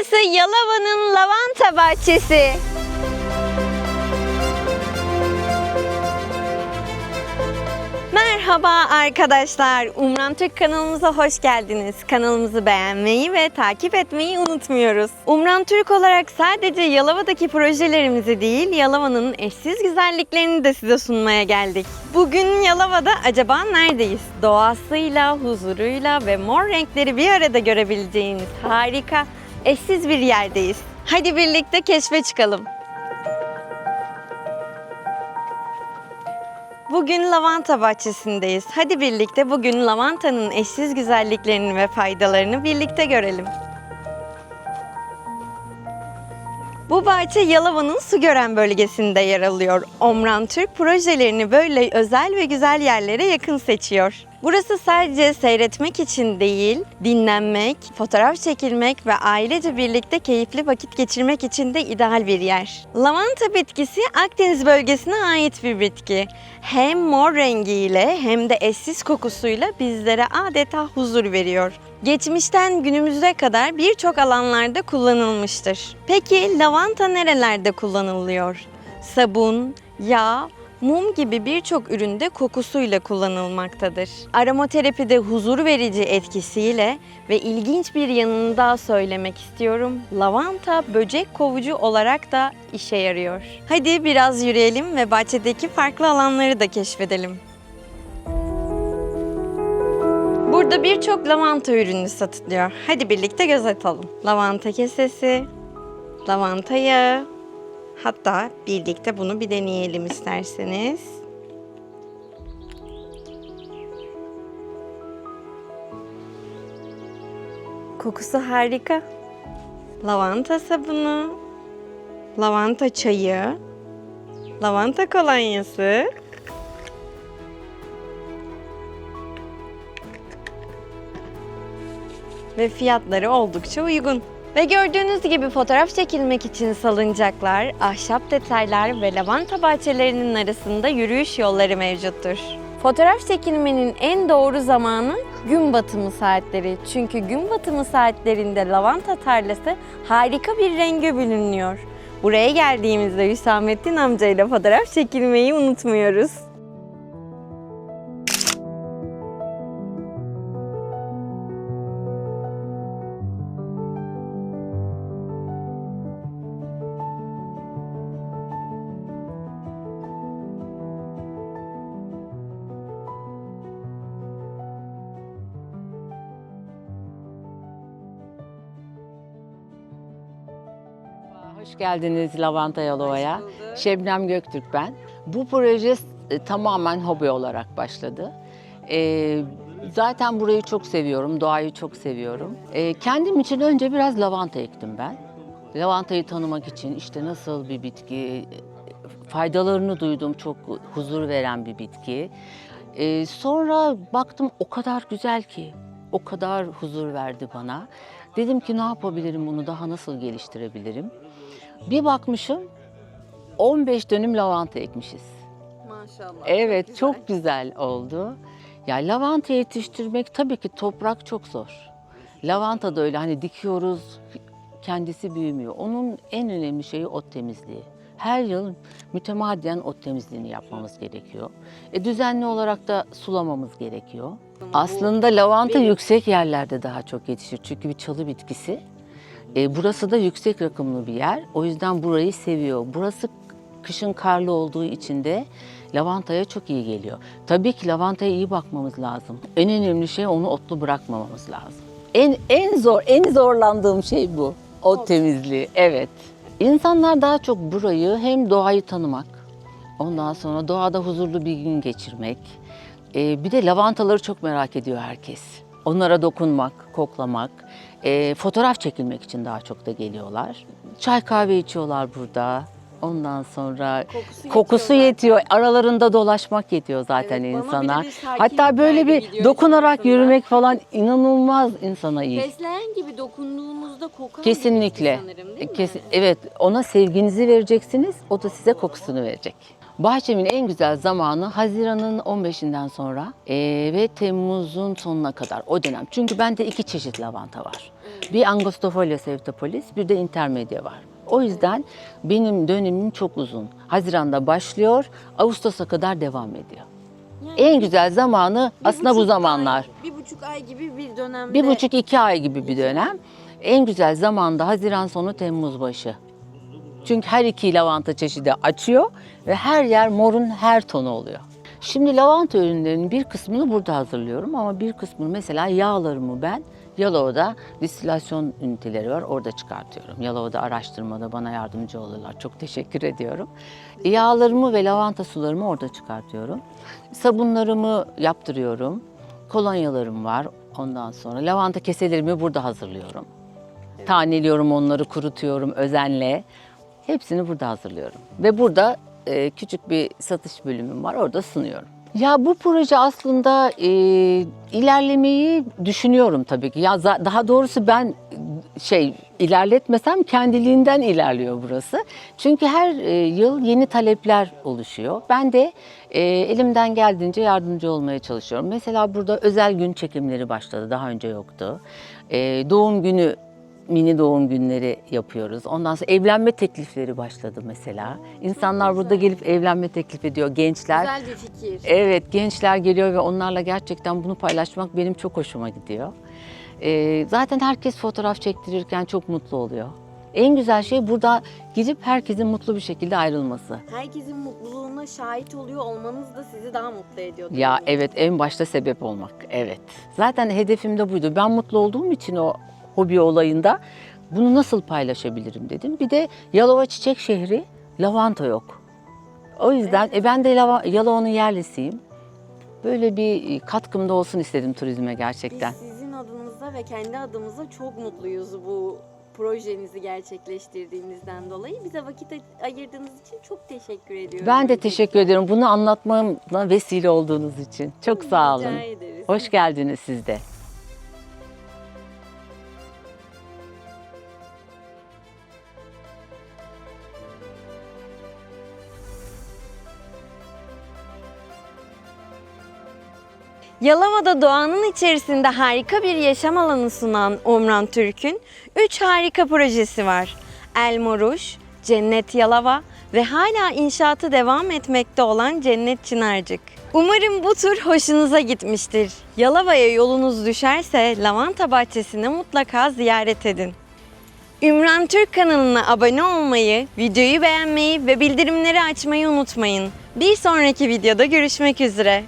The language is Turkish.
Burası Yalova'nın lavanta bahçesi. Merhaba arkadaşlar. Umran Türk kanalımıza hoş geldiniz. Kanalımızı beğenmeyi ve takip etmeyi unutmuyoruz. Umran Türk olarak sadece Yalova'daki projelerimizi değil, Yalova'nın eşsiz güzelliklerini de size sunmaya geldik. Bugün Yalova'da acaba neredeyiz? Doğasıyla, huzuruyla ve mor renkleri bir arada görebileceğiniz harika, eşsiz bir yerdeyiz. Hadi birlikte keşfe çıkalım. Bugün lavanta bahçesindeyiz. Hadi birlikte bugün lavantanın eşsiz güzelliklerini ve faydalarını birlikte görelim. Bu bahçe Yalova'nın su gören bölgesinde yer alıyor. Omran Türk projelerini böyle özel ve güzel yerlere yakın seçiyor. Burası sadece seyretmek için değil, dinlenmek, fotoğraf çekilmek ve ailece birlikte keyifli vakit geçirmek için de ideal bir yer. Lavanta bitkisi Akdeniz bölgesine ait bir bitki. Hem mor rengiyle hem de eşsiz kokusuyla bizlere adeta huzur veriyor. Geçmişten günümüze kadar birçok alanlarda kullanılmıştır. Peki lavanta nerelerde kullanılıyor? Sabun, yağ, mum gibi birçok üründe kokusuyla kullanılmaktadır. Aromaterapide huzur verici etkisiyle ve ilginç bir yanını daha söylemek istiyorum. Lavanta böcek kovucu olarak da işe yarıyor. Hadi biraz yürüyelim ve bahçedeki farklı alanları da keşfedelim. Burada birçok lavanta ürünü satılıyor. Hadi birlikte göz atalım. Lavanta kesesi, lavanta yağı, hatta birlikte bunu bir deneyelim isterseniz. Kokusu harika. Lavanta sabunu, lavanta çayı, lavanta kolonyası, ve fiyatları oldukça uygun. Ve gördüğünüz gibi fotoğraf çekilmek için salıncaklar, ahşap detaylar ve lavanta bahçelerinin arasında yürüyüş yolları mevcuttur. Fotoğraf çekilmenin en doğru zamanı gün batımı saatleri. Çünkü gün batımı saatlerinde lavanta tarlası harika bir renge bürünüyor. Buraya geldiğimizde Hüsamettin amcayla fotoğraf çekilmeyi unutmuyoruz. Hoş geldiniz Lavanta Yalova'ya. Şebnem Göktürk ben. Bu proje e, tamamen hobi olarak başladı. E, zaten burayı çok seviyorum, doğayı çok seviyorum. E, kendim için önce biraz lavanta ektim ben. Lavantayı tanımak için işte nasıl bir bitki, e, faydalarını duydum, çok huzur veren bir bitki. E, sonra baktım o kadar güzel ki, o kadar huzur verdi bana. Dedim ki ne yapabilirim bunu daha nasıl geliştirebilirim? Bir bakmışım 15 dönüm lavanta ekmişiz. Maşallah. Evet çok güzel oldu. Ya lavanta yetiştirmek tabii ki toprak çok zor. Lavanta da öyle hani dikiyoruz kendisi büyümüyor. Onun en önemli şeyi ot temizliği. Her yıl mütemadiyen ot temizliğini yapmamız gerekiyor. E, düzenli olarak da sulamamız gerekiyor. Aslında lavanta yüksek yerlerde daha çok yetişir. Çünkü bir çalı bitkisi. E, burası da yüksek rakımlı bir yer. O yüzden burayı seviyor. Burası kışın karlı olduğu için de lavantaya çok iyi geliyor. Tabii ki lavantaya iyi bakmamız lazım. En önemli şey onu otlu bırakmamamız lazım. En en zor, en zorlandığım şey bu. Ot temizliği. Evet. İnsanlar daha çok burayı hem doğayı tanımak, ondan sonra doğada huzurlu bir gün geçirmek. e, bir de lavantaları çok merak ediyor herkes. Onlara dokunmak, koklamak, e, fotoğraf çekilmek için daha çok da geliyorlar. Çay kahve içiyorlar burada. Ondan sonra Kokusu kokusu, yetiyor yetiyor. Aralarında dolaşmak yetiyor zaten Evet, insana. Hatta böyle bir dokunarak esnasında. yürümek falan inanılmaz insana iyi. Fesleğen gibi dokunduğumuzda kokan Kesinlikle. sanırım değil mi? Kesin, evet, ona sevginizi vereceksiniz, o da size kokusunu verecek. Bahçemin en güzel zamanı Haziran'ın 15'inden sonra eee, ve Temmuz'un sonuna kadar o dönem. Çünkü bende iki çeşit lavanta var. Bir Angustifolia sevtopolis, bir de intermedia var. O yüzden benim dönemim çok uzun. Haziranda başlıyor, Ağustos'a kadar devam ediyor. En güzel zamanı aslında bu zamanlar. bir buçuk ay gibi bir dönemde. Bir buçuk iki ay gibi bir dönem. En güzel zamanda Haziran sonu Temmuz başı. Çünkü her iki lavanta çeşidi açıyor ve her yer morun her tonu oluyor. Şimdi lavanta ürünlerinin bir kısmını burada hazırlıyorum ama bir kısmını mesela yağlarımı ben Yalova'da distilasyon üniteleri var orada çıkartıyorum. Yalova'da araştırmada bana yardımcı oluyorlar. Çok teşekkür ediyorum. Yağlarımı ve lavanta sularımı orada çıkartıyorum. Sabunlarımı yaptırıyorum. Kolonyalarım var. Ondan sonra lavanta keselerimi burada hazırlıyorum. Taneliyorum onları, kurutuyorum özenle. Hepsini burada hazırlıyorum. Ve burada e, küçük bir satış bölümüm var, orada sunuyorum. Ya bu proje aslında e, ilerlemeyi düşünüyorum tabii ki. Ya daha doğrusu ben şey ilerletmesem kendiliğinden ilerliyor burası. Çünkü her e, yıl yeni talepler oluşuyor. Ben de e, elimden geldiğince yardımcı olmaya çalışıyorum. Mesela burada özel gün çekimleri başladı. Daha önce yoktu. E, doğum günü mini doğum günleri yapıyoruz. Ondan sonra evlenme teklifleri başladı mesela. İnsanlar burada gelip evlenme teklif ediyor gençler. Güzel bir fikir. Evet gençler geliyor ve onlarla gerçekten bunu paylaşmak benim çok hoşuma gidiyor. Ee, zaten herkes fotoğraf çektirirken çok mutlu oluyor. En güzel şey burada gidip herkesin mutlu bir şekilde ayrılması. Herkesin mutluluğuna şahit oluyor olmanız da sizi daha mutlu ediyor. Ya evet en başta sebep olmak. Evet. Zaten hedefim de buydu. Ben mutlu olduğum için o hobi olayında bunu nasıl paylaşabilirim dedim. Bir de Yalova Çiçek Şehri lavanta yok. O yüzden e, ben de Yalova'nın yerlisiyim. Böyle bir katkım da olsun istedim turizme gerçekten. Biz sizin adınıza ve kendi adımıza çok mutluyuz bu projenizi gerçekleştirdiğinizden dolayı. Bize vakit ayırdığınız için çok teşekkür ediyorum. Ben de teşekkür ediyorum bunu anlatmama vesile olduğunuz için. Çok sağ olun. Rica ederiz. Hoş geldiniz siz de. Yalova'da doğanın içerisinde harika bir yaşam alanı sunan Omran Türk'ün 3 harika projesi var. El Moruş, Cennet Yalova ve hala inşaatı devam etmekte olan Cennet Çınarcık. Umarım bu tur hoşunuza gitmiştir. Yalova'ya yolunuz düşerse lavanta bahçesini mutlaka ziyaret edin. Ümran Türk kanalına abone olmayı, videoyu beğenmeyi ve bildirimleri açmayı unutmayın. Bir sonraki videoda görüşmek üzere.